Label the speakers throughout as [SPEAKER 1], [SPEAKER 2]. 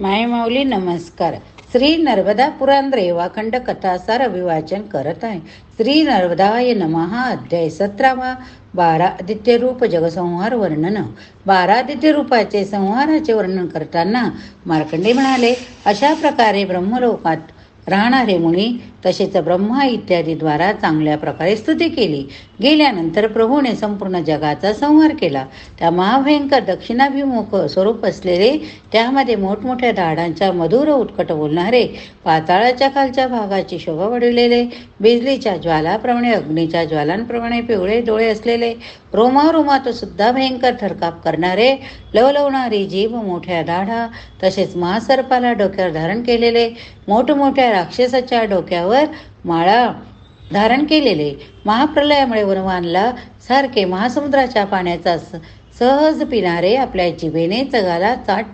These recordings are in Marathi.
[SPEAKER 1] मायमाऊली नमस्कार. श्री नर्मदा पुराण रेवाखंड कथासार अभिवाचन करत आहे. श्री नर्मदाय नमहा अध्याय सतरावा. बारा आदित्य रूप जगसंहार वर्णन. बारा आदित्य रूपाचे संहाराचे वर्णन करताना मार्कंडे म्हणाले अशा प्रकारे ब्रह्मलोकात राहणारे मुनी तसेच ब्रह्मा इत्यादी द्वारा चांगल्या प्रकारे स्तुती केली. गेल्यानंतर प्रभूने संपूर्ण जगाचा संहार केला. त्या महाभयंकर दक्षिणाभिमुख स्वरूप असलेले त्यामध्ये मोठमोठ्या दाडांच्या मधुर उत्कट बोलणारे पाताळाच्या खालच्या भागाची शोभा वाढविलेले बिजलीच्या ज्वालाप्रमाणे अग्नीच्या ज्वालांप्रमाणे पिवळे डोळे असलेले रोमारोमात सुद्धा भयंकर थरकाप करणारे लवलवणारी जीभ मोठ्या दाढा तसेच महासर्पाला डोक्यावर धारण केलेले मोठमोठ्या राक्षसाच्या डोक्यावर माळा धारण केलेले महाप्रलयामुळे वनवानला सारखे महासमुद्राच्या पाण्याचा स- सहज पिणारे आपल्या जिभेने जगाला चाट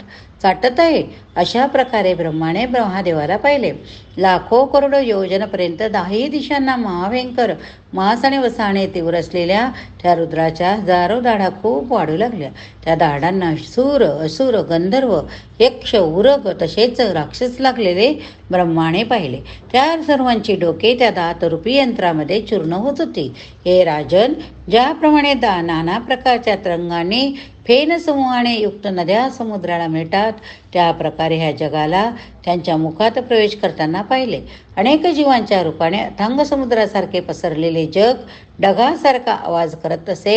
[SPEAKER 1] चाटत आहे. अशा प्रकारे ब्रह्माने ब्रह्मादेवाला पाहिले. लाखो करोडो योजनापर्यंत दहाही दिशांना महाभयंकर मास आणि वसाने तीव्र असलेल्या त्या रुद्राच्या हजारो दाढा खूप वाढू लागल्या. त्या दाढांना सूर असुर गंधर्व यक्ष उरग तसेच राक्षस लागलेले ब्रह्माने पाहिले. त्या सर्वांची डोके त्या दातरूपी यंत्रामध्ये चूर्ण होत होती. हे राजन ज्याप्रमाणे दा नाना प्रकारच्या तरंगाने फेन समूहाने युक्त नद्या समुद्राला मिळतात. त्या प्रकारे ह्या जगाला त्यांच्या मुखात प्रवेश करताना पाहिले. अनेक जीवांच्या रूपाने अथांग समुद्रासारखे पसरलेले जग ढगासारखा आवाज करत असे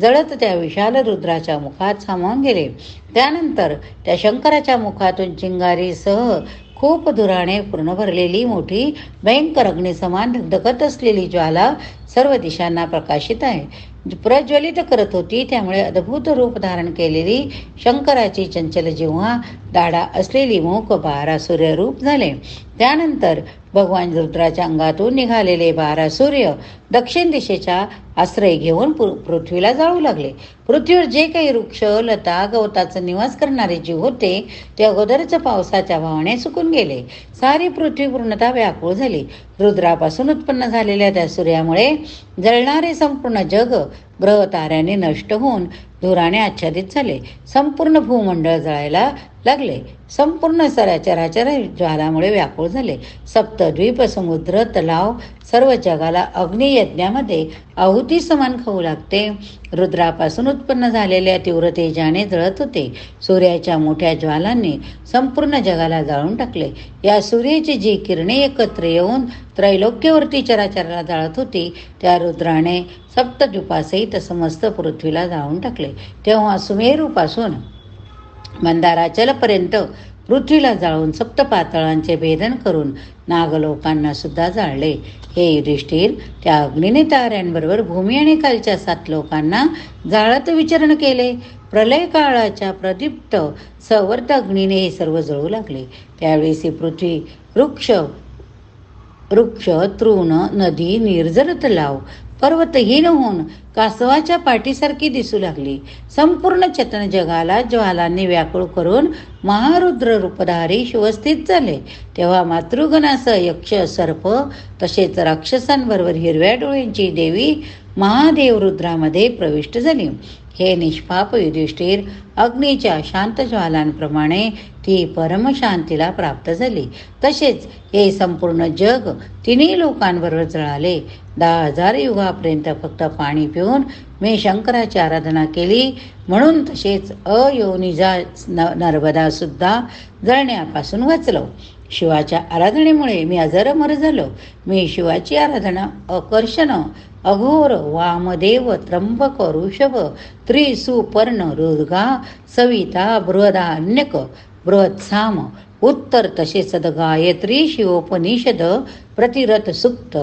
[SPEAKER 1] जळत त्या विशाल रुद्राच्या मुखात सामावून गेले. त्यानंतर त्या शंकराच्या मुखातून चिंगारीसह खूप धुराने पूर्ण भरलेली मोठी भयंकर अग्निसमान धगधगत असलेली ज्वाला सर्व दिशांना प्रकाशित आहे. प्रज्वलित करत होती त्यामुळे अद्भुत रूप धारण केलेली शंकराची चंचल जेव्हा दाडा असलेली मूक बारा सूर्यरूप झाले. त्यानंतर भगवान रुद्राच्या अंगातून निघालेले बारा सूर्य दक्षिण दिशेचा आश्रय घेऊन पृ- पृथ्वीला जाळू लागले. पृथ्वीवर जे काही वृक्ष लता गवताचा निवास करणारे जीव होते ते अगोदरच पावसाच्या भावाने सुकून गेले. सारी पृथ्वी पूर्णतः व्याकुळ झाली. रुद्रापासून उत्पन्न झालेल्या त्या सूर्यामुळे जळणारे संपूर्ण जग ग्रह ताऱ्याने नष्ट होऊन धुराने आच्छादित झाले. संपूर्ण भूमंडळ जळायला लागले. संपूर्ण सराचराचर ज्वालामुळे व्याकुळ झाले. सप्तद्वीप समुद्र तलाव सर्व जगाला अग्नियज्ञामध्ये आहुती समान खाऊ लागते. रुद्रापासून उत्पन्न झालेल्या तीव्र तेजाने जळत होते. सूर्याच्या मोठ्या ज्वालांनी संपूर्ण जगाला जाळून टाकले. या सूर्याची जी किरणे एकत्र येऊन त्रैलोक्यवरती चराचराला जाळत होती त्या रुद्राने सप्तद्वीपासहित समस्त पृथ्वीला जाळून टाकले. तेव्हा सुमेरूपासून मंदाराचलपर्यंत पृथ्वीला जाळून सप्तपातळांचे भेदन करून नागलोकांना सुद्धा जाळले. हे युधिष्ठिर त्या अग्निने ताऱ्यांबरोबर भूमी आणि कालच्या सात लोकांना जाळत विचरण केले. प्रलय काळाच्या प्रदीप्त सवर्त अग्नीने हे सर्व जळू लागले. त्यावेळेस ही पृथ्वी वृक्ष वृक्ष तृण नदी निर्जर तलाव पर्वतहीन होऊन कासवाच्या पाठीसारखी दिसू लागली. संपूर्ण चेतन जगाला ज्वालांनी व्याकुळ करून महारुद्र रूपधारी शिवस्थित झाले. तेव्हा मातृगणासह यक्ष सर्प तसेच राक्षसांबरोबर हिरव्या डोळ्यांची देवी महादेव रुद्रामध्ये प्रविष्ट झाली. हे निष्पाप युधिष्ठिर अग्नीच्या शांत ज्वालांप्रमाणे ती परमशांतीला प्राप्त झाली. तसेच हे संपूर्ण जग तिन्ही लोकांबरोबर जळाले. दहा हजार युगापर्यंत फक्त पाणी पिऊन मी शंकराची आराधना केली. म्हणून तसेच अयोनिजा न नर्मदासुद्धा जळण्यापासून वाचलो. शिवाच्या आराधनेमुळे मी अजरमर झालो. मी शिवाची आराधना अकर्षण अघोर वामदेव त्र्यंबक ऋषभ त्रिसुपर्ण रुद्गा सविता बृहदान्यक बृहत्साम उत्तर तसेच सदगायत्री शिवोपनिषद प्रतिरथ सुक्त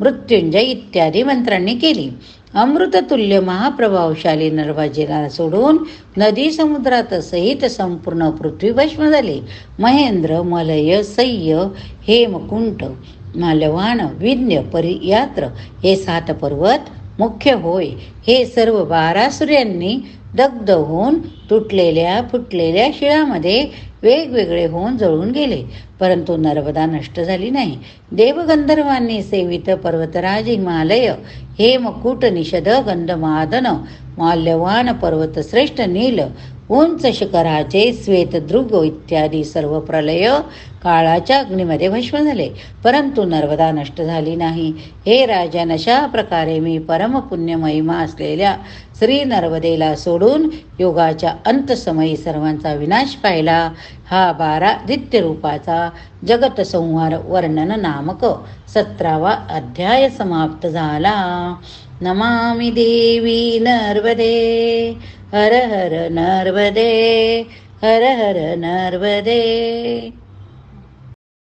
[SPEAKER 1] मृत्युंजय इत्यादी मंत्रांनी केली. अमृततुल्य महाप्रभावशाली नर्वाजीला सोडून नदी समुद्रात सहित संपूर्ण पृथ्वी भस्म झाली. महेंद्र मलय सय्य हेमकुंट मालवान विज्ञ परियात्र हे सात पर्वत मुख्य होय. हे सर्व बारा सूर्यांनी दग्ध होऊन तुटलेल्या फुटलेल्या शिळामध्ये वेगवेगळे होऊन जळून गेले. परंतु नर्मदा नष्ट झाली नाही. देवगंधर्वांनी सेवित पर्वतराज हिमालय. हे मकुट निषद गंधमादन. माल्यवान पर्वत श्रेष्ठ नील. उंच शिखराचे श्वेतदृग इत्यादी सर्व प्रलय काळाच्या अग्नीमध्ये भस्म झाले. परंतु नर्मदा नष्ट झाली नाही. हे राजन अशा प्रकारे मी परमपुण्य महिमा असलेल्या श्री नर्मदेला सोडून योगाच्या अंतसमयी सर्वांचा विनाश पाहिला. हा बारा दित्यरूपाचा जगतसंहार जगत संहार वर्णन नामक सतरावा अध्याय समाप्त झाला. नमामि देवी नर्वदे हर हर नर्वदे हर हर नर्वदे.